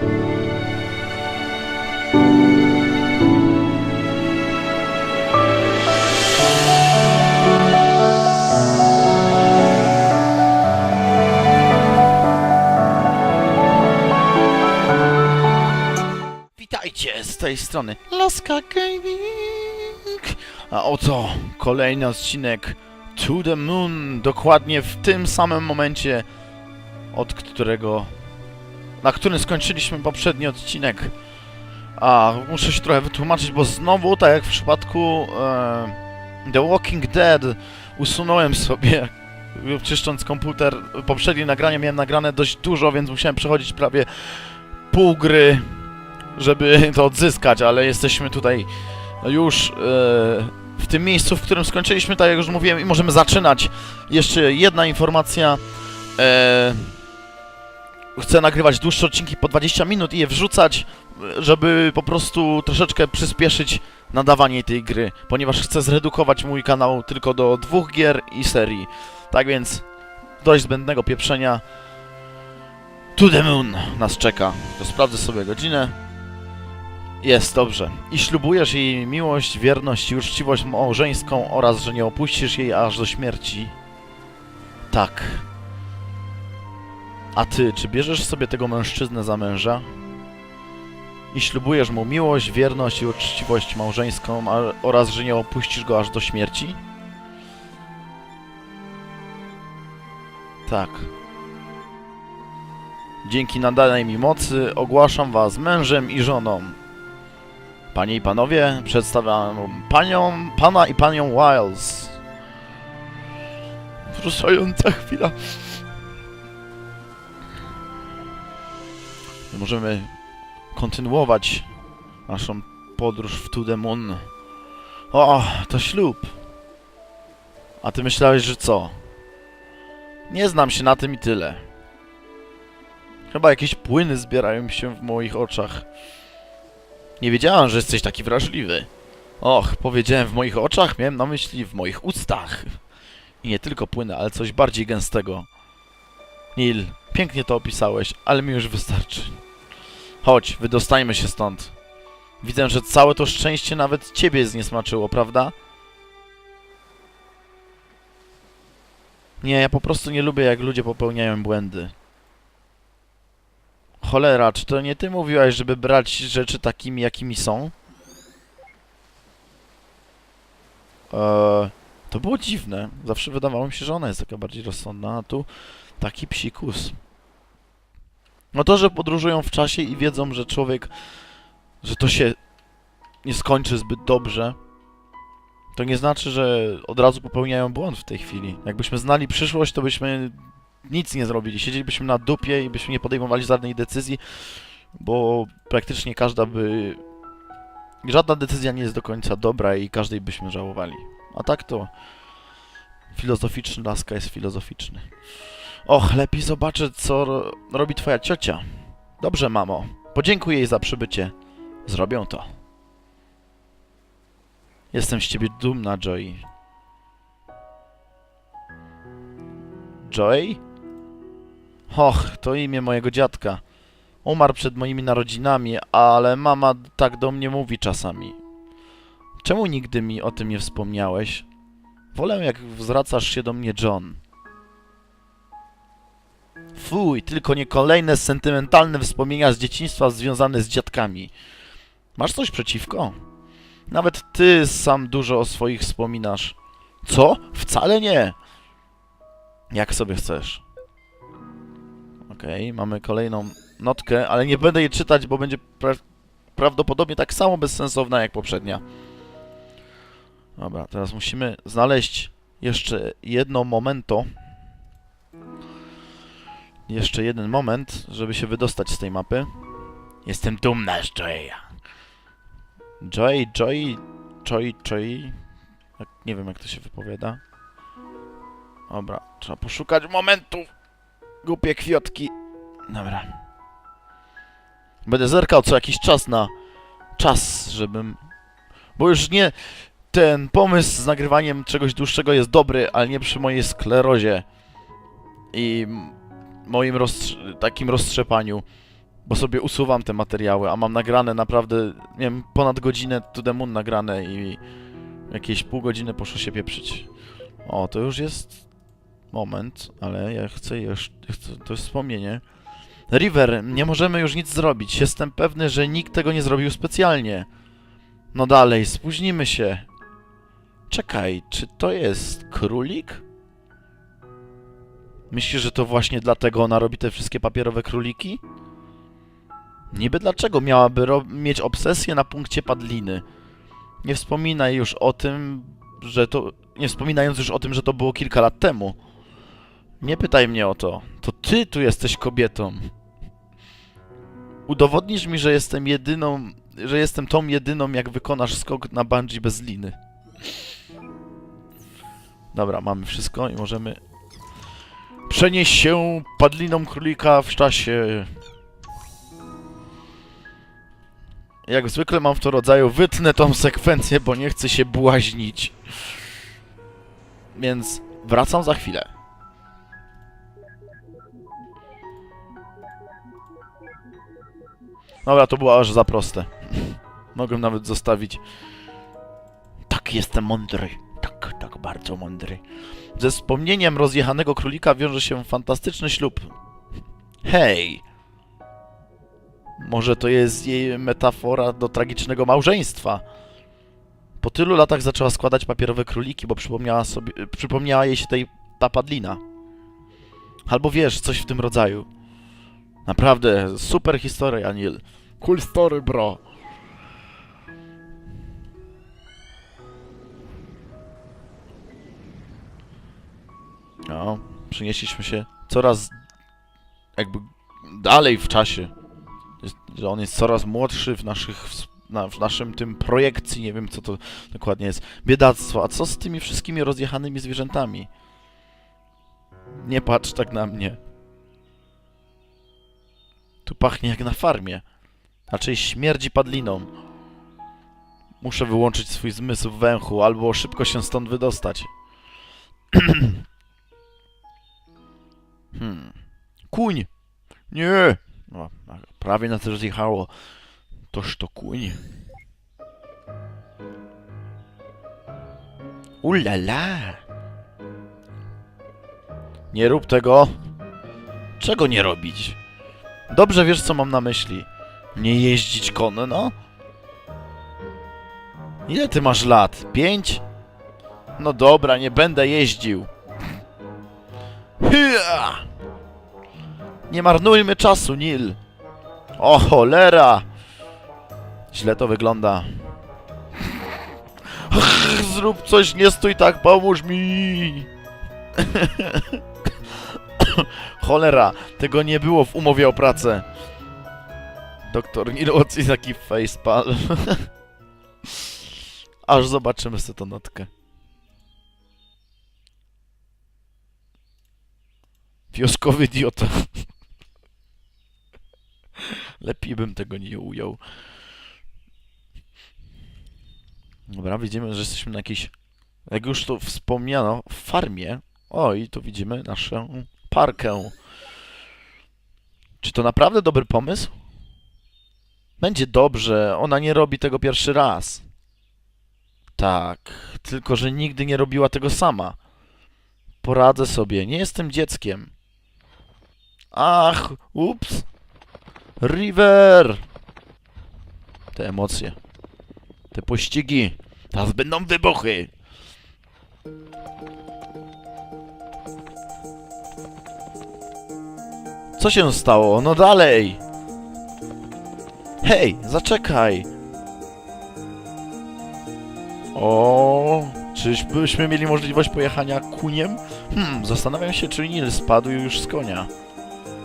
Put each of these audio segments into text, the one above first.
Witajcie z tej strony Laska Gaming. A oto kolejny odcinek To the Moon, dokładnie w tym samym momencie, od którego, na którym skończyliśmy poprzedni odcinek. A muszę się trochę wytłumaczyć, bo znowu, tak jak w przypadku e, The Walking Dead, usunąłem sobie, czyszcząc komputer, poprzednie nagranie miałem nagrane dość dużo, więc musiałem przechodzić prawie pół gry żeby to odzyskać, ale jesteśmy tutaj już e, w tym miejscu, w którym skończyliśmy, tak jak już mówiłem, i możemy zaczynać. Jeszcze jedna informacja. E, chcę nagrywać dłuższe odcinki po 20 minut i je wrzucać, żeby po prostu troszeczkę przyspieszyć nadawanie tej gry, ponieważ chcę zredukować mój kanał tylko do dwóch gier i serii. Tak więc dość zbędnego pieprzenia. To the moon nas czeka. To sprawdzę sobie godzinę. Jest dobrze. I ślubujesz jej miłość, wierność i uczciwość małżeńską oraz, że nie opuścisz jej aż do śmierci. Tak. A ty, czy bierzesz sobie tego mężczyznę za męża? I ślubujesz mu miłość, wierność i uczciwość małżeńską a, oraz, że nie opuścisz go aż do śmierci? Tak. Dzięki nadanej mi mocy ogłaszam was mężem i żoną. Panie i panowie, przedstawiam panią, pana i panią Wiles. Wzruszająca chwila. Możemy kontynuować naszą podróż w Moon. O, to ślub. A ty myślałeś, że co? Nie znam się na tym i tyle. Chyba jakieś płyny zbierają się w moich oczach. Nie wiedziałem, że jesteś taki wrażliwy. Och, powiedziałem w moich oczach, miałem na myśli w moich ustach. I nie tylko płynę, ale coś bardziej gęstego. Nil, pięknie to opisałeś, ale mi już wystarczy. Chodź, wydostajmy się stąd. Widzę, że całe to szczęście nawet ciebie zniesmaczyło, prawda? Nie, ja po prostu nie lubię, jak ludzie popełniają błędy. Cholera, czy to nie ty mówiłaś, żeby brać rzeczy takimi, jakimi są? Eee, to było dziwne. Zawsze wydawało mi się, że ona jest taka bardziej rozsądna, a tu taki psikus. No to, że podróżują w czasie i wiedzą, że człowiek, że to się nie skończy zbyt dobrze, to nie znaczy, że od razu popełniają błąd w tej chwili. Jakbyśmy znali przyszłość, to byśmy nic nie zrobili. Siedzielibyśmy na dupie i byśmy nie podejmowali żadnej decyzji, bo praktycznie każda by... Żadna decyzja nie jest do końca dobra i każdej byśmy żałowali. A tak to... Filozoficzny laska jest filozoficzny. Och, lepiej zobaczę, co ro robi twoja ciocia. Dobrze, mamo. Podziękuję jej za przybycie. Zrobią to. Jestem z ciebie dumna, Joey. Joey? Och, to imię mojego dziadka. Umarł przed moimi narodzinami, ale mama tak do mnie mówi czasami. Czemu nigdy mi o tym nie wspomniałeś? Wolę, jak zwracasz się do mnie John. Fuj, tylko nie kolejne sentymentalne wspomnienia z dzieciństwa związane z dziadkami. Masz coś przeciwko? Nawet ty sam dużo o swoich wspominasz. Co? Wcale nie. Jak sobie chcesz. Okej, mamy kolejną notkę, ale nie będę jej czytać, bo będzie pra prawdopodobnie tak samo bezsensowna jak poprzednia. Dobra, teraz musimy znaleźć jeszcze jedno momento. Jeszcze jeden moment, żeby się wydostać z tej mapy. Jestem dumna z Joya. Joy, Joy, Joy, Joy. Nie wiem jak to się wypowiada. Dobra, trzeba poszukać momentu. Głupie kwiotki. Dobra. Będę zerkał co jakiś czas na czas, żebym... Bo już nie... Ten pomysł z nagrywaniem czegoś dłuższego jest dobry, ale nie przy mojej sklerozie i moim takim roztrzepaniu. Bo sobie usuwam te materiały, a mam nagrane naprawdę, nie wiem, ponad godzinę to the moon nagrane i jakieś pół godziny poszło się pieprzyć. O, to już jest moment, ale ja chcę jeszcze, to jest wspomnienie. River, nie możemy już nic zrobić. Jestem pewny, że nikt tego nie zrobił specjalnie. No dalej, spóźnimy się. Czekaj, czy to jest królik? Myślisz, że to właśnie dlatego ona robi te wszystkie papierowe króliki? Niby dlaczego miałaby mieć obsesję na punkcie padliny? Nie wspominaj już o tym, że to... Nie wspominając już o tym, że to było kilka lat temu. Nie pytaj mnie o to. To ty tu jesteś kobietą. Udowodnisz mi, że jestem jedyną... Że jestem tą jedyną, jak wykonasz skok na bungee bez liny. Dobra, mamy wszystko i możemy przenieść się padliną królika w czasie. Jak zwykle mam w to rodzaju, wytnę tą sekwencję, bo nie chcę się błaźnić. Więc wracam za chwilę. Dobra, to było aż za proste. Mogłem nawet zostawić. Tak, jestem mądry. Tak, tak, bardzo mądry. Ze wspomnieniem rozjechanego królika wiąże się fantastyczny ślub. Hej! Może to jest jej metafora do tragicznego małżeństwa. Po tylu latach zaczęła składać papierowe króliki, bo przypomniała sobie, przypomniała jej się tej ta padlina. Albo wiesz, coś w tym rodzaju. Naprawdę, super historia, Neil. Cool story, bro. No, przenieśliśmy się coraz jakby dalej w czasie. Jest, że on jest coraz młodszy w naszych na, w naszym tym projekcji, nie wiem co to dokładnie jest. Biedactwo, a co z tymi wszystkimi rozjechanymi zwierzętami? Nie patrz tak na mnie. Tu pachnie jak na farmie. Raczej śmierdzi padliną. Muszę wyłączyć swój zmysł węchu, albo szybko się stąd wydostać. Hmm. Kuń! Nie! No, prawie nas rozjechało. Toż to kuń. Ulala! Nie rób tego. Czego nie robić? Dobrze wiesz, co mam na myśli. Nie jeździć konno? Ile ty masz lat? Pięć? No dobra, nie będę jeździł. Hyja! Nie marnujmy czasu, Nil. O cholera! Źle to wygląda. Zrób coś, nie stój tak, pomóż mi! Cholera, tego nie było w umowie o pracę. Doktor Nilowski taki facepalm. Aż zobaczymy sobie tą notkę. Wioskowy idiota. Lepiej bym tego nie ujął. Dobra, widzimy, że jesteśmy na jakiejś... Jak już to wspomniano, farmie. O, i tu widzimy naszą parkę. Czy to naprawdę dobry pomysł? Będzie dobrze, ona nie robi tego pierwszy raz. Tak, tylko że nigdy nie robiła tego sama. Poradzę sobie, nie jestem dzieckiem. Ach, ups. River! Te emocje. Te pościgi. Teraz będą wybuchy. Co się stało? No dalej! Hej, zaczekaj! O, czyżbyśmy mieli możliwość pojechania kuniem? Hmm, zastanawiam się, czy Nil spadł już z konia.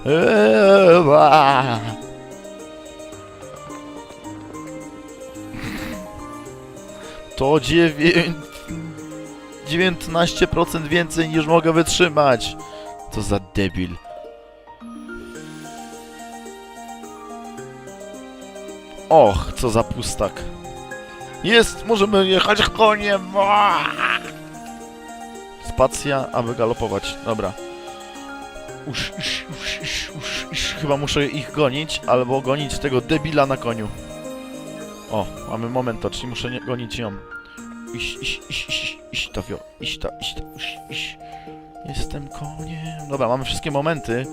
Ewa. To dziewię... 19% więcej niż mogę wytrzymać. Co za debil. Och, co za pustak. Jest, możemy jechać koniem. Spacja, aby galopować. Dobra. Isz, usz, isz, usz, isz, chyba muszę ich gonić, albo gonić tego debila na koniu. O, mamy momento, czyli muszę nie gonić ją. Iść, iść, iść, iść, iść, to wio, iść, ta, iść, ta, iść, iść. Jestem koniem. Dobra, mamy wszystkie momenty.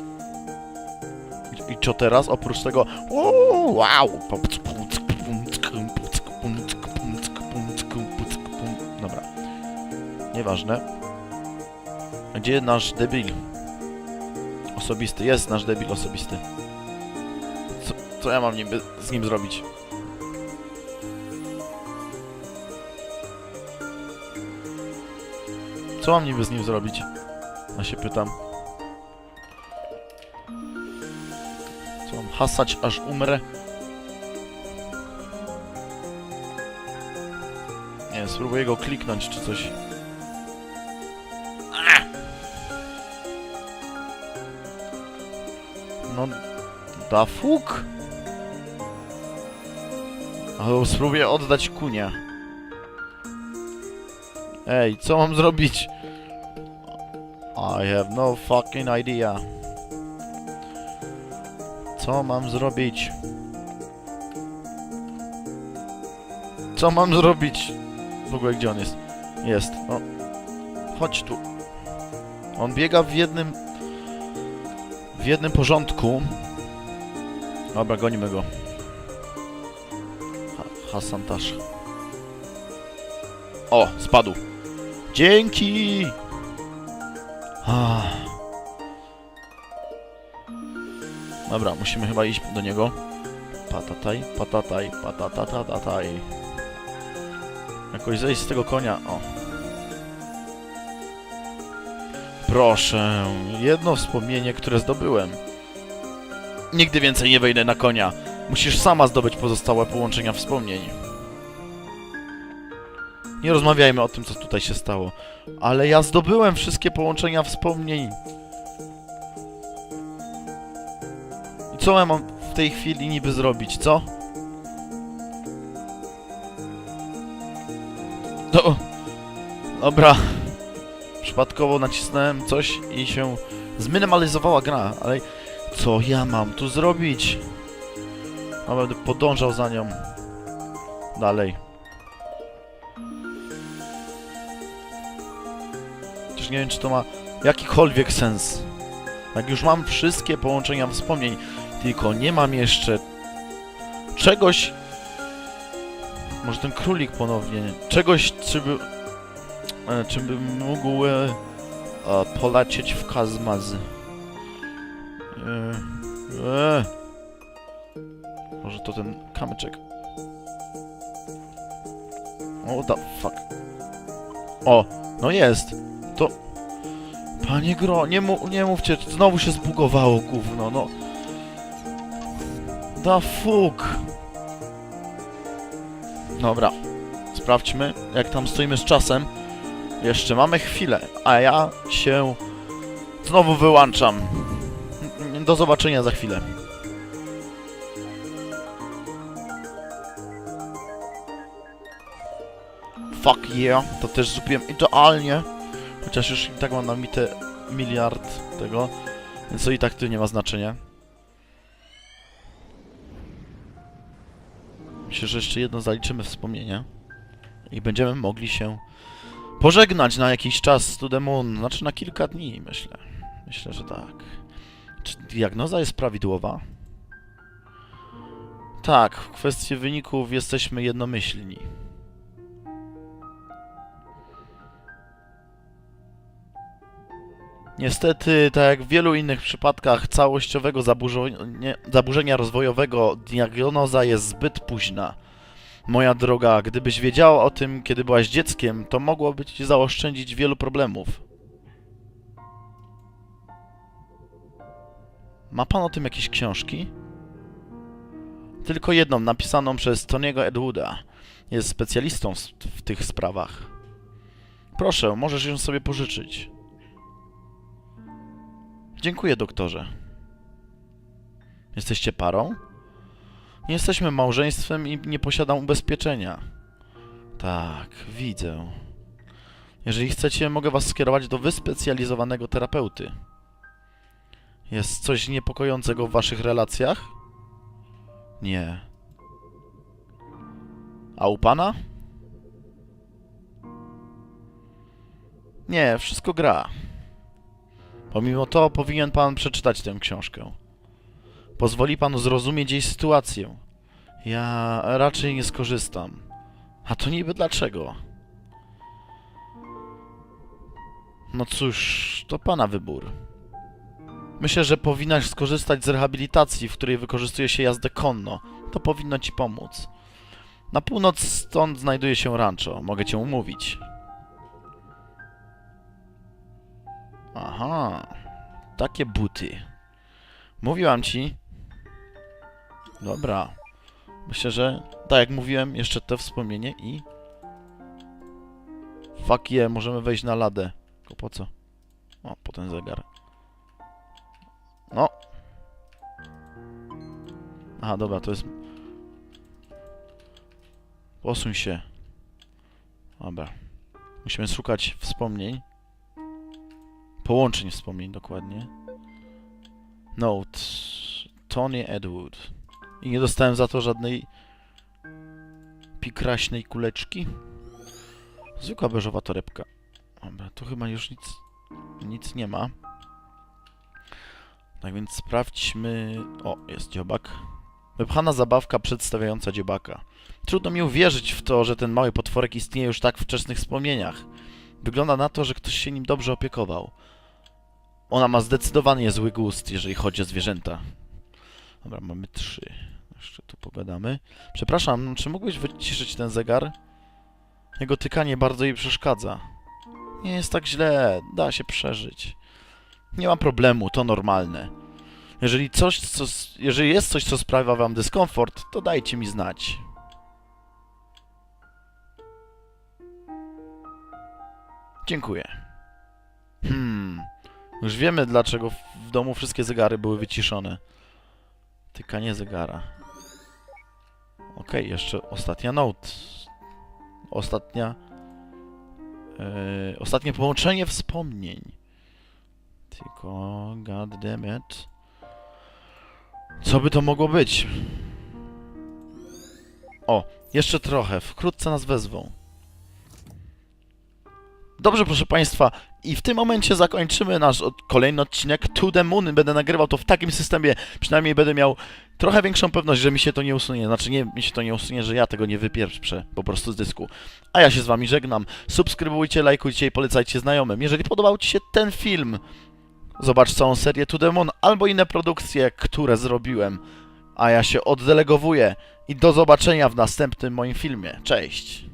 I, i co teraz? Oprócz tego... Uuu, wow! Dobra. Nieważne. Gdzie nasz debil? Osobisty. Jest nasz debil osobisty. Co, co ja mam niby z nim zrobić? Co mam niby z nim zrobić? Ja się pytam. Co mam hasać aż umrę? Nie, spróbuję go kliknąć czy coś. No, da fuk? Ale spróbuję oddać kunia. Ej, co mam zrobić? I have no fucking idea. Co mam zrobić? Co mam zrobić? W ogóle gdzie on jest? Jest, no. Chodź tu. On biega w jednym... W jednym porządku. Dobra, gonimy go. Ha. O, spadł. Dzięki! Ah. Dobra, musimy chyba iść do niego. Patataj, patataj, patatatataj. Jakoś zejść z tego konia. O. Proszę, jedno wspomnienie, które zdobyłem. Nigdy więcej nie wejdę na konia. Musisz sama zdobyć pozostałe połączenia wspomnień. Nie rozmawiajmy o tym, co tutaj się stało. Ale ja zdobyłem wszystkie połączenia wspomnień. I co ja mam w tej chwili niby zrobić, co? To... Dobra. Przypadkowo nacisnąłem coś i się zminimalizowała gra, ale co ja mam tu zrobić? A będę podążał za nią. Dalej. Nie wiem, czy to ma jakikolwiek sens. Jak już mam wszystkie połączenia wspomnień, tylko nie mam jeszcze czegoś... Może ten królik ponownie. Czegoś, czy by... E, czym bym mógł e, w kazmaz. E, e. Może to ten kamyczek. O, the fuck. O, no jest. To... Panie Gro, nie, mu, nie mówcie, znowu się zbugowało gówno, no. Da fuck. Dobra. Sprawdźmy, jak tam stoimy z czasem. Jeszcze mamy chwilę, a ja się znowu wyłączam. Do zobaczenia za chwilę. Fuck yeah, to też zrobiłem idealnie. Chociaż już i tak mam nabite miliard tego, więc to i tak tu nie ma znaczenia. Myślę, że jeszcze jedno zaliczymy wspomnienia. I będziemy mogli się pożegnać na jakiś czas the moon. Znaczy na kilka dni, myślę. Myślę, że tak. Czy diagnoza jest prawidłowa? Tak, w kwestii wyników jesteśmy jednomyślni. Niestety, tak jak w wielu innych przypadkach całościowego zaburzenia, zaburzenia rozwojowego, diagnoza jest zbyt późna. Moja droga, gdybyś wiedziała o tym, kiedy byłaś dzieckiem, to mogłoby ci zaoszczędzić wielu problemów. Ma pan o tym jakieś książki? Tylko jedną, napisaną przez Tony'ego Edwooda. Jest specjalistą w tych sprawach. Proszę, możesz ją sobie pożyczyć. Dziękuję, doktorze. Jesteście parą? Nie jesteśmy małżeństwem i nie posiadam ubezpieczenia. Tak, widzę. Jeżeli chcecie, mogę was skierować do wyspecjalizowanego terapeuty. Jest coś niepokojącego w waszych relacjach? Nie. A u pana? Nie, wszystko gra. Pomimo to powinien pan przeczytać tę książkę. Pozwoli panu zrozumieć jej sytuację. Ja raczej nie skorzystam. A to niby dlaczego? No cóż, to pana wybór. Myślę, że powinnaś skorzystać z rehabilitacji, w której wykorzystuje się jazdę konno. To powinno ci pomóc. Na północ stąd znajduje się rancho. Mogę cię umówić. Aha. Takie buty. Mówiłam ci. Dobra. Myślę, że tak jak mówiłem, jeszcze te wspomnienie i... Fuck je, możemy wejść na ladę. Tylko po co? O, po ten zegar. No. Aha, dobra, to jest... Posuń się. Dobra. Musimy szukać wspomnień. Połączeń wspomnień, dokładnie. Note. Tony Edward. I nie dostałem za to żadnej pikraśnej kuleczki. Zwykła beżowa torebka. Dobra, tu chyba już nic, nic nie ma. Tak więc sprawdźmy... O, jest dziobak. Wypchana zabawka przedstawiająca dziobaka. Trudno mi uwierzyć w to, że ten mały potworek istnieje już tak w wczesnych wspomnieniach. Wygląda na to, że ktoś się nim dobrze opiekował. Ona ma zdecydowanie zły gust, jeżeli chodzi o zwierzęta. Dobra, mamy trzy. Jeszcze tu pogadamy. Przepraszam, czy mógłbyś wyciszyć ten zegar? Jego tykanie bardzo jej przeszkadza. Nie jest tak źle, da się przeżyć. Nie ma problemu, to normalne. Jeżeli coś, co, jeżeli jest coś, co sprawia wam dyskomfort, to dajcie mi znać. Dziękuję. Hmm. Już wiemy, dlaczego w- domu wszystkie zegary były wyciszone. Tykanie zegara. Okej, jeszcze ostatnia note. Ostatnia... Yy, ostatnie połączenie wspomnień. Tylko, god damn it. Co by to mogło być? O, jeszcze trochę. Wkrótce nas wezwą. Dobrze, proszę Państwa, i w tym momencie zakończymy nasz kolejny odcinek To The Moon. Będę nagrywał to w takim systemie, przynajmniej będę miał trochę większą pewność, że mi się to nie usunie. Znaczy, nie, mi się to nie usunie, że ja tego nie wypieprzę po prostu z dysku. A ja się z Wami żegnam. Subskrybujcie, lajkujcie i polecajcie znajomym. Jeżeli podobał Ci się ten film, zobacz całą serię To The Moon albo inne produkcje, które zrobiłem. A ja się oddelegowuję i do zobaczenia w następnym moim filmie. Cześć!